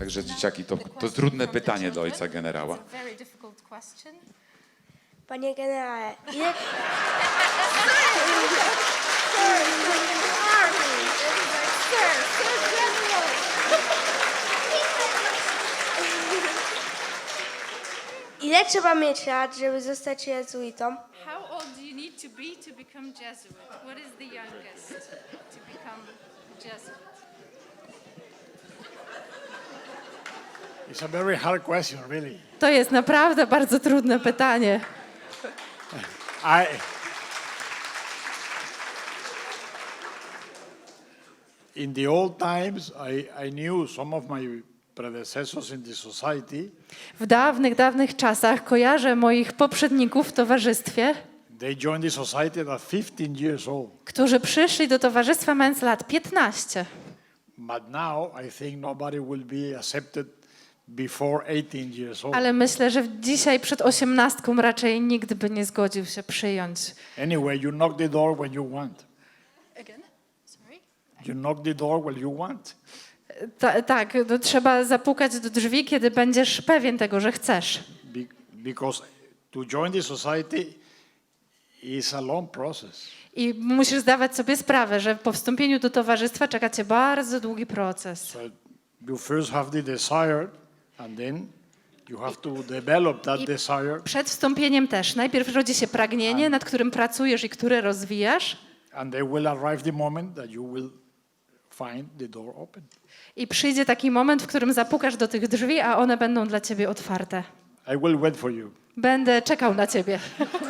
Także dzieciaki, to, to trudne pytanie do ojca generała. Panie generale, ile... Ile trzeba mieć lat, żeby zostać jezuitą? How old do you need to be to become Jesuit? What is the youngest to become Jesuit? It's a very hard question, really. To jest naprawdę bardzo trudne pytanie. I in the old times, I, I knew some of my predecessors in the society. W dawnych, dawnych czasach kojarzę moich poprzedników w towarzystwie, They joined the society at 15 years old. którzy przyszli do towarzystwa mając lat 15. But now I think nobody will be accepted before 18 years old. Ale myślę, że dzisiaj przed osiemnastką raczej nikt by nie zgodził się przyjąć. Anyway, you knock the door when you want. Again? Sorry? You knock the door when you want. Ta, tak, to trzeba zapukać do drzwi, kiedy będziesz pewien tego, że chcesz. Be- because to join the society is a long process. I musisz zdawać sobie sprawę, że po wstąpieniu do towarzystwa czeka cię bardzo długi proces. So you first have the desire, and then you have to develop that desire, Przed wstąpieniem też. Najpierw rodzi się pragnienie, nad którym pracujesz i które rozwijasz. and there will arrive the moment that you will find the door open. I przyjdzie taki moment, w którym zapukasz do tych drzwi, a one będą dla ciebie otwarte. I will wait for you. Będę czekał na ciebie.